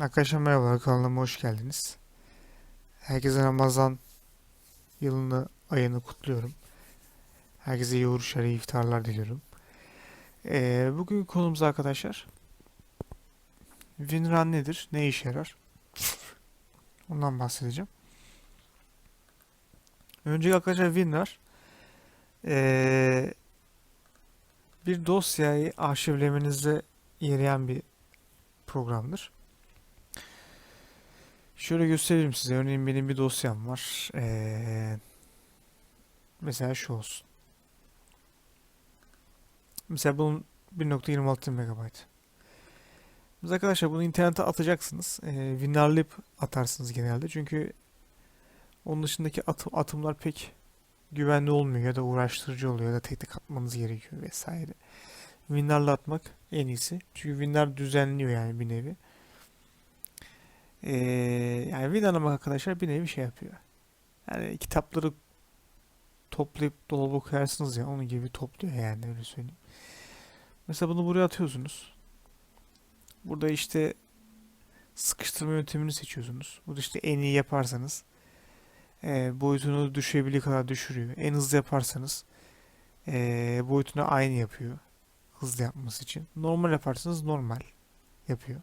Arkadaşlar merhaba kanalıma hoş geldiniz. Herkese Ramazan yılını, ayını kutluyorum. Herkese iyi oruçlar, iyi iftarlar diliyorum. Ee, bugün konumuz arkadaşlar WinRAR nedir, ne işe yarar? Ondan bahsedeceğim. Önce arkadaşlar WinRAR ee, bir dosyayı arşivlemenizde yarayan bir programdır. Şöyle göstereyim size. Örneğin benim bir dosyam var. Ee, mesela şu olsun. Mesela bunun 1.26 MB. Biz arkadaşlar bunu internete atacaksınız. Ee, WinRAR'layıp atarsınız genelde. Çünkü onun dışındaki atım, atımlar pek güvenli olmuyor ya da uğraştırıcı oluyor ya da tek tek atmanız gerekiyor vesaire. WinRAR'la atmak en iyisi. Çünkü WinRAR düzenliyor yani bir nevi. Ee, yani Win arkadaşlar bir nevi şey yapıyor. Yani kitapları toplayıp dolaba koyarsınız ya onun gibi topluyor yani öyle söyleyeyim. Mesela bunu buraya atıyorsunuz. Burada işte sıkıştırma yöntemini seçiyorsunuz. Burada işte en iyi yaparsanız e, boyutunu düşürebildiği kadar düşürüyor. En hızlı yaparsanız e, boyutunu aynı yapıyor. Hızlı yapması için. Normal yaparsanız normal yapıyor.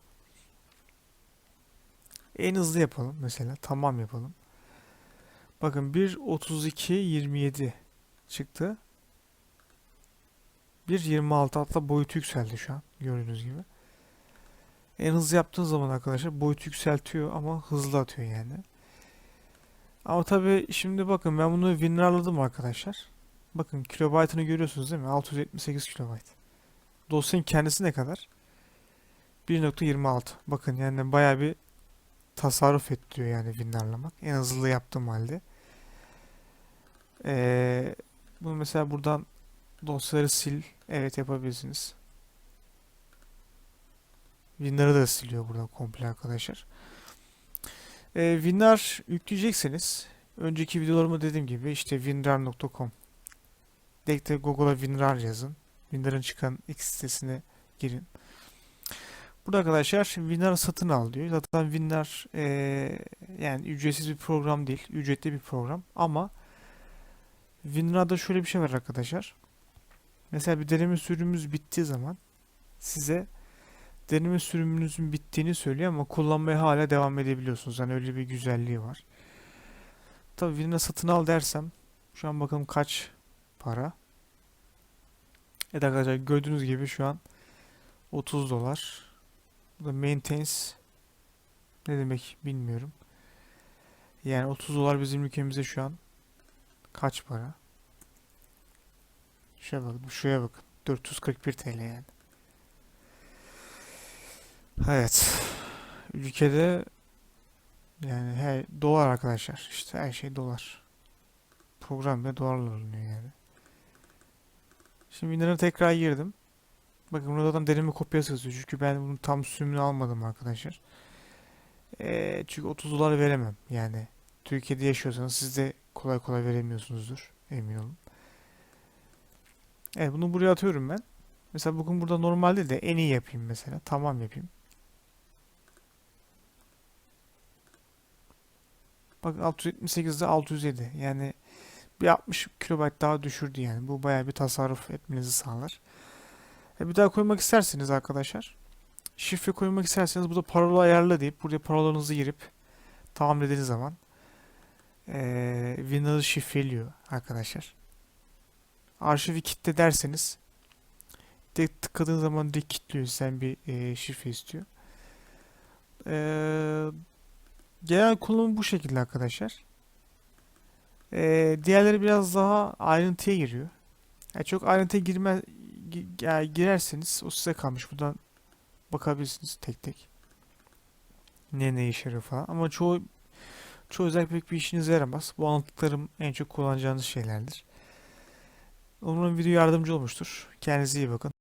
En hızlı yapalım mesela. Tamam yapalım. Bakın 1.32.27 çıktı. 1.26 hatta boyutu yükseldi şu an. Gördüğünüz gibi. En hızlı yaptığın zaman arkadaşlar boyutu yükseltiyor ama hızlı atıyor yani. Ama tabi şimdi bakın ben bunu WinRAR'ladım arkadaşlar. Bakın kilobaytını görüyorsunuz değil mi? 678 kilobayt. Dosyanın kendisi ne kadar? 1.26. Bakın yani bayağı bir tasarruf ettiriyor yani WinRAR'lamak. En hızlı yaptığım halde. Ee, bunu mesela buradan dosyaları sil. Evet yapabilirsiniz. WinRAR'ı da siliyor buradan komple arkadaşlar. Ee, WinRAR yükleyecekseniz önceki videolarımda dediğim gibi işte winrar.com Direkt de Google'a WinRAR yazın. WinRAR'ın çıkan X sitesine girin. Burada arkadaşlar WinRAR satın al diyor. Zaten WinRAR eee, yani ücretsiz bir program değil. Ücretli bir program. Ama WinRAR'da şöyle bir şey var arkadaşlar. Mesela bir deneme sürümümüz bittiği zaman size deneme sürümünüzün bittiğini söylüyor ama kullanmaya hala devam edebiliyorsunuz. Yani öyle bir güzelliği var. Tabii WinRAR satın al dersem şu an bakalım kaç para. Evet arkadaşlar gördüğünüz gibi şu an 30 dolar. Bu da maintains ne demek bilmiyorum. Yani 30 dolar bizim ülkemizde şu an kaç para? Şuraya bakın, şuraya bakın. 441 TL yani. Evet. Ülkede yani her dolar arkadaşlar. İşte her şey dolar. Program bile dolarla alınıyor yani. Şimdi Winrar'a tekrar girdim. Bakın burada zaten deneme kopyası yazıyor. Çünkü ben bunun tam sürümünü almadım arkadaşlar. Ee, çünkü 30 dolar veremem. Yani Türkiye'de yaşıyorsanız siz de kolay kolay veremiyorsunuzdur. Emin olun. Evet bunu buraya atıyorum ben. Mesela bugün burada normalde de en iyi yapayım mesela. Tamam yapayım. Bakın 678'de 607. Yani bir 60 kilobayt daha düşürdü yani. Bu bayağı bir tasarruf etmenizi sağlar. E bir daha koymak isterseniz arkadaşlar. Şifre koymak isterseniz burada parola ayarla deyip buraya parolanızı girip tamam dediğiniz zaman e, Windows'ı şifreliyor arkadaşlar. Arşivi kitle derseniz direkt tıkladığın zaman direkt kilitliyor. Sen bir e, şifre istiyor. E, genel kullanım bu şekilde arkadaşlar. E, diğerleri biraz daha ayrıntıya giriyor. Yani çok ayrıntıya girme, girerseniz o size kalmış. Buradan bakabilirsiniz tek tek. Ne ne işe yarıyor falan. Ama çoğu çoğu özellikle pek bir işinize yaramaz. Bu anlattıklarım en çok kullanacağınız şeylerdir. Umarım video yardımcı olmuştur. Kendinize iyi bakın.